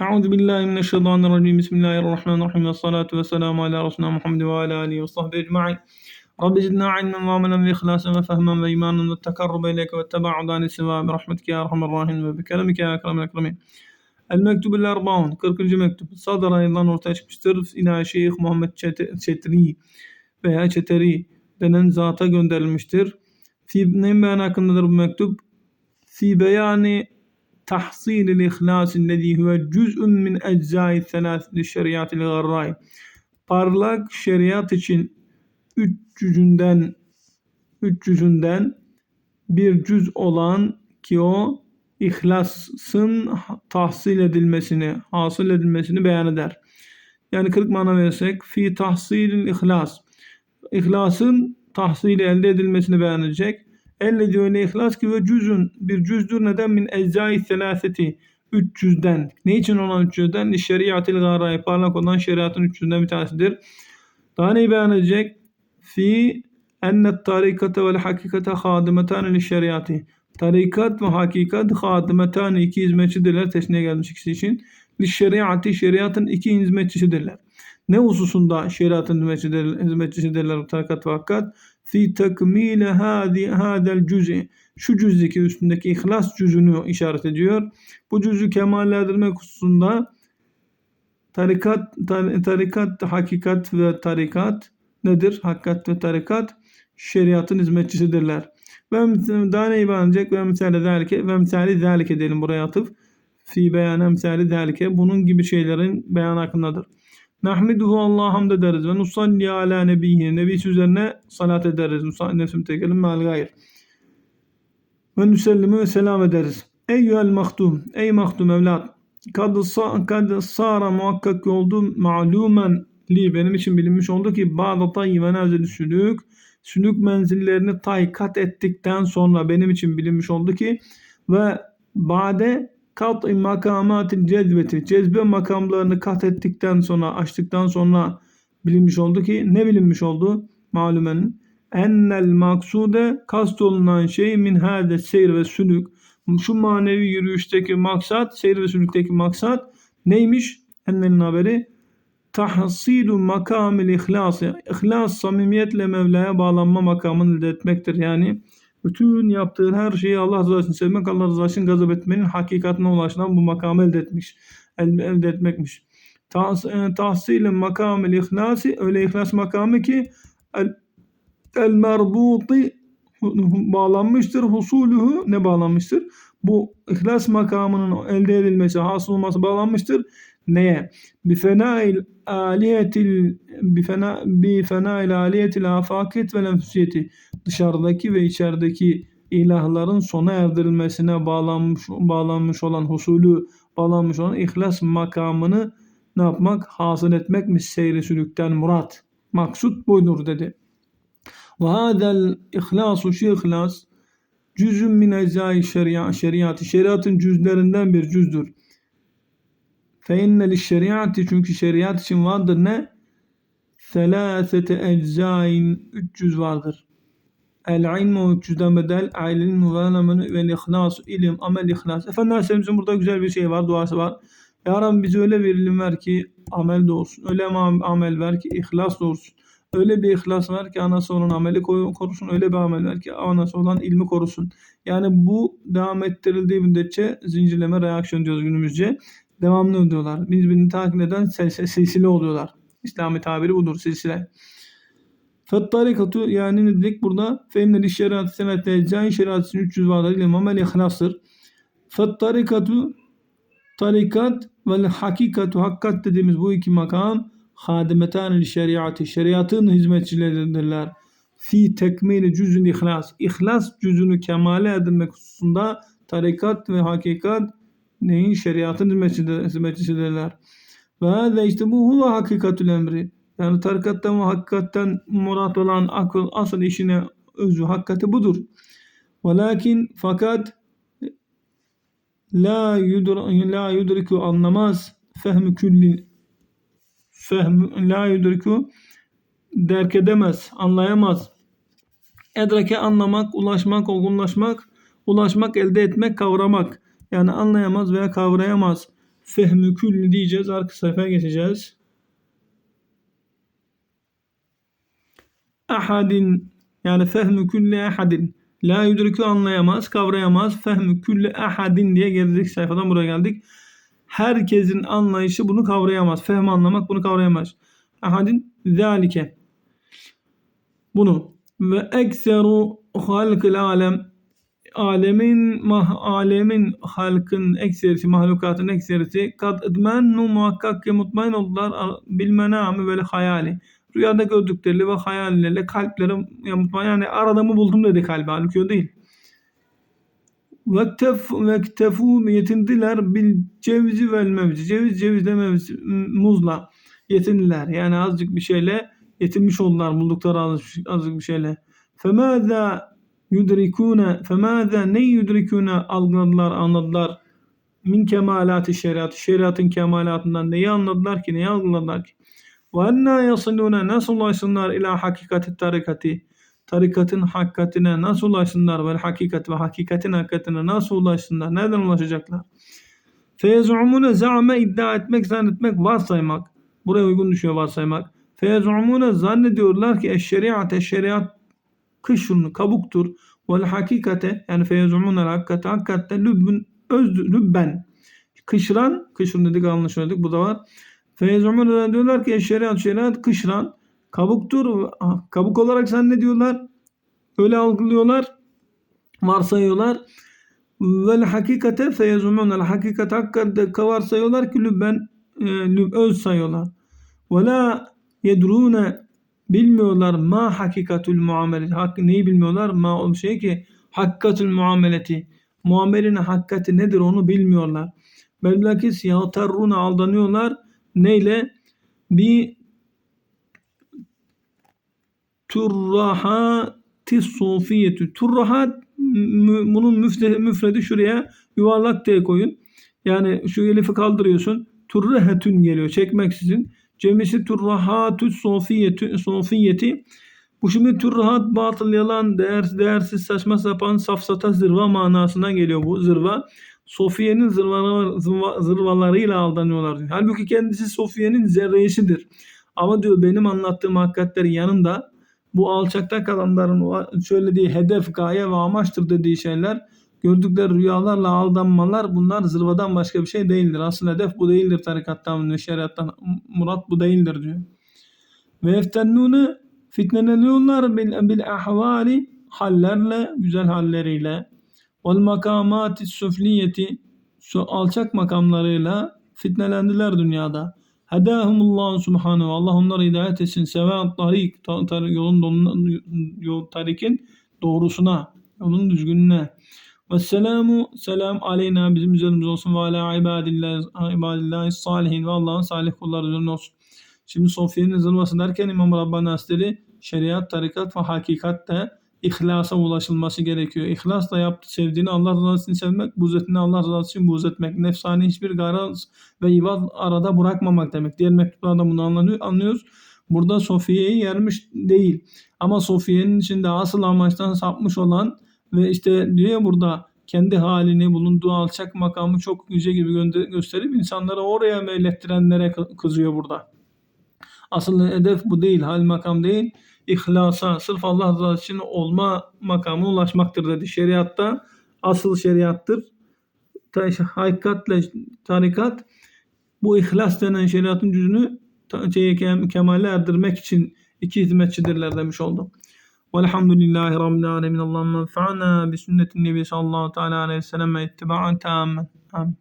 Euzu billahi mineşşeytanirracim. Bismillahirrahmanirrahim. Ve salatu ve selamu ala Resulina Muhammed ve ala alihi ve sahbihi ecma'in. Rabbi zidna ilmen ve amelen ve ihlasen ve fehmen ve imanen ve tekarrube ileyke ve teba'udan siva bi rahmetike ya erhamer rahim ve bi kelamike ya ekremel ekremin. El mektubul erbaun 40. mektup. Sadra yıldan ortaya çıkmıştır. İlâ Şeyh Muhammed Çetri veya Çeteri denen zata gönderilmiştir. Fi, neyin beyan hakkındadır bu mektup? Fi beyani tahsilil ihlasillezî huve cüz'ün min eczâi selâsili şeriatil garrâi. Parlak şeriat için üç cüzünden üç cüzünden bir cüz olan ki o ihlasın tahsil edilmesini, hasıl edilmesini beyan eder. Yani kırık mana verirsek fi tahsilil ihlas. İhlasın tahsili elde edilmesini beyan edecek. Elle diyor ne ihlas ki ve cüzün bir cüzdür neden min eczai selaseti 300'den. Ne için olan 300'den? Şeriatil garay parlak olan şeriatın 300'den bir tanesidir. Daha neyi beyan edecek? Fi ennet tarikate vel hakikate hadimetan li şeriati. Tarikat ve hakikat hadimetan iki hizmetçidirler. Teşniye gelmiş ikisi için. Li şeriati şeriatın iki hizmetçisidirler. Ne hususunda şeriatın hizmetçisidirler tarikat ve hakikat? Fi tekmile hadi hadel cüz'i şu cüzdeki üstündeki ihlas cüzünü işaret ediyor. Bu cüzü kemallendirmek hususunda tarikat, tarikat, hakikat ve tarikat nedir? Hakikat ve tarikat şeriatın hizmetçisidirler. Ve daha ne ibaret Ve misali zelike ve misali zelike diyelim buraya atıf. Fi beyan misali zelike bunun gibi şeylerin beyan hakkındadır. Nahmiduhu Allah hamd ederiz ve nusalli ala nebiyine. Nebisi üzerine salat ederiz. Nefsim tekelim mal gayr. Ve nüsellime ve selam ederiz. Eyyühel mahdum. Ey mahdum evlat. Kad, kad sara muhakkak oldu malumen li benim için bilinmiş oldu ki bazı tayyi menazil sülük sülük menzillerini tay kat ettikten sonra benim için bilinmiş oldu ki ve bade kat makamatil cezbeti cezbe makamlarını kat ettikten sonra açtıktan sonra bilinmiş oldu ki ne bilinmiş oldu? Malumen ennel maksude kast olunan şey min hade seyir ve sülük şu manevi yürüyüşteki maksat seyir ve sülükteki maksat neymiş? Ennelin haberi tahsilu makamil ihlası ihlas samimiyetle Mevla'ya bağlanma makamını elde etmektir. Yani bütün yaptığın her şeyi Allah rızası için sevmek, Allah rızası için gazap etmenin hakikatine ulaşan bu makamı elde etmiş. Elde etmekmiş. E, tahsilin makamil ihlasi öyle ihlas makamı ki el, el merbuti bağlanmıştır. Husuluhu ne bağlanmıştır? Bu ihlas makamının elde edilmesi, hasıl olması bağlanmıştır. Neye? Bi fenail aliyetil bi fena bi fenail aliyetil afakit ve nefsiyeti dışarıdaki ve içerideki ilahların sona erdirilmesine bağlanmış bağlanmış olan husulü bağlanmış olan ihlas makamını ne yapmak? Hasıl etmekmiş seyri sülükten murat. Maksut buydur dedi. Ve hadel ihlasu şu ihlas cüzün min eczai şeriat, şeriatı şeriatın cüzlerinden bir cüzdür. Fe inne şeriatı çünkü şeriat için vardır ne? Selasete eczain 300 vardır. El ilmu 300'den bedel, el ilmu ve amelu ve ihlas, ilim, amel, ihlas. Efendi Aleyhisselam'ın burada güzel bir şey var, duası var. Ya Rabbi bize öyle bir ilim ver ki amel de olsun. Öyle amel ver ki ihlas da olsun. Öyle bir ihlas ver ki anası olan ameli korusun. Öyle bir amel ver ki anası olan ilmi korusun. Yani bu devam ettirildiği müddetçe zincirleme reaksiyon diyoruz günümüzce devamlı oluyorlar. Birbirini takip eden silsile oluyorlar. İslami tabiri budur silsile. Fettarikatu yani ne dedik burada? Fennel şeriatı senette eczain şeriatının 300 vardır. İmam el ihlastır. Fettarikatu tarikat ve hakikatu hakkat dediğimiz bu iki makam hadimetan şeriatı şeriatın hizmetçileridirler. Fi tekmili cüzün ihlas. İhlas cüzünü kemale edilmek hususunda tarikat ve hakikat neyin? Şeriatın hizmetçisidirler. Ve hâze işte bu huve hakikatül emri. Yani tarikattan ve hakikatten murat olan akıl asıl işine özü hakikati budur. Velakin fakat la yudur la yudriku anlamaz fehmi külli fehm la yudriku derk edemez, anlayamaz. Edrake anlamak, ulaşmak, olgunlaşmak, ulaşmak, elde etmek, kavramak yani anlayamaz veya kavrayamaz. fehmü külli diyeceğiz. Arka sayfaya geçeceğiz. Ahadin yani fehmü külli ahadin. La yudrikü anlayamaz, kavrayamaz. Fehmü külli ahadin diye geldik sayfadan buraya geldik. Herkesin anlayışı bunu kavrayamaz. Fehm anlamak bunu kavrayamaz. Ahadin zalike. Bunu ve ekseru halkıl alem alemin mah alemin halkın ekserisi mahlukatın ekserisi kad idmennu muhakkak ki mutmain oldular. Bil menami ve hayali. Rüyada gördükleri ve hayalleriyle kalpleri ya yani aradığımı buldum dedi kalbi. Halbuki o değil. Vektef vektefu yetindiler bil cevizi vel mevzi. Ceviz cevizle mevzi muzla yetindiler. Yani azıcık bir şeyle yetinmiş oldular buldukları azıcık, azıcık bir şeyle. Femâzâ yudrikune femâze ne yudrikune algıladılar anladılar? Min kemalati şeriat şeriatın kemalatından neyi anladılar ki neyi algıladılar ki? Ve enna yasilune nasıl ulaşsınlar ila hakikati tarikati? Tarikatın hakikatine nasıl ulaşsınlar? Ve hakikat ve hakikatin hakikatine nasıl ulaşsınlar? Nereden ulaşacaklar? Feyezumune za'me iddia etmek zannetmek varsaymak. Buraya uygun düşüyor varsaymak. Feyezumune zannediyorlar ki eşşeriat şeriat kışrun kabuktur. Vel hakikate yani feyezumunel hakikate hakikatte lübbün öz lübben kışran kışrun dedik söyledik bu da var. Feyezumunel diyorlar ki şeriat şeriat kışran kabuktur. Kabuk olarak sen ne diyorlar? Öyle algılıyorlar. Varsayıyorlar. Vel hakikate feyezumunel hakikat hakikatte varsayıyorlar ki lübben e, öz sayıyorlar. Ve la yedrune Bilmiyorlar ma hakikatül muameleti. Hak, neyi bilmiyorlar? Ma o şey ki hakikatül muameleti. Muamelenin hakikati nedir onu bilmiyorlar. Belbilakis yağtarruna aldanıyorlar. Neyle? Bir turrahati sufiyetü. Turrahat bunun müfredi şuraya yuvarlak diye koyun. Yani şu elifi kaldırıyorsun. Turrahetün geliyor çekmeksizin. Cemisi turrahatü sofiyeti, sofiyeti. Bu şimdi turrahat batıl yalan, değersiz, değersiz saçma sapan safsata zırva manasına geliyor bu zırva. Sofiye'nin zırvalar, zırva, zırvalarıyla aldanıyorlar diyor. Halbuki kendisi Sofiye'nin zerreyesidir. Ama diyor benim anlattığım hakikatlerin yanında bu alçakta kalanların söylediği hedef, gaye ve amaçtır dediği şeyler gördükleri rüyalarla aldanmalar bunlar zırvadan başka bir şey değildir. Asıl hedef bu değildir tarikattan ve şeriattan. Murat bu değildir diyor. Ve eftennûne fitneleniyorlar bil, bil ahvali hallerle, güzel halleriyle vel makamati süfliyeti alçak makamlarıyla fitnelendiler dünyada. Hedahumullah subhanahu Allah onları hidayet etsin. Sevat tarik yolun yol tarikin doğrusuna, yolun düzgününe. Ve selamu selam aleyna bizim üzerimize olsun ve ala ibadillah, ibadillah salihin ve Allah'ın salih kulları üzerine olsun. Şimdi Sofya'nın zırvası derken İmam Rabbani Hazretleri şeriat, tarikat ve hakikatte ihlasa ulaşılması gerekiyor. İhlas da yaptı, sevdiğini Allah rızası için sevmek, buzetini Allah rızası için buz etmek. Nefsani hiçbir garaz ve ivad arada bırakmamak demek. Diğer mektuplarda bunu anlıyor, anlıyoruz. Burada Sofiye'yi yermiş değil. Ama Sofiye'nin içinde asıl amaçtan sapmış olan ve işte diyor burada kendi halini bulunduğu alçak makamı çok yüce gibi gösterip insanları oraya meylettirenlere kızıyor burada. Asıl hedef bu değil, hal makam değil. İhlasa, sırf Allah rızası için olma makamına ulaşmaktır dedi. Şeriatta asıl şeriattır. Hakikatle tarikat bu ihlas denen şeriatın cüzünü şeye, kemale erdirmek için iki hizmetçidirler demiş oldum. Velhamdülillahi Rabbil Alemin. Allahümme fa'na bi sünnetin nebi sallallahu aleyhi ve sellem ittiba'an tammen. Amin.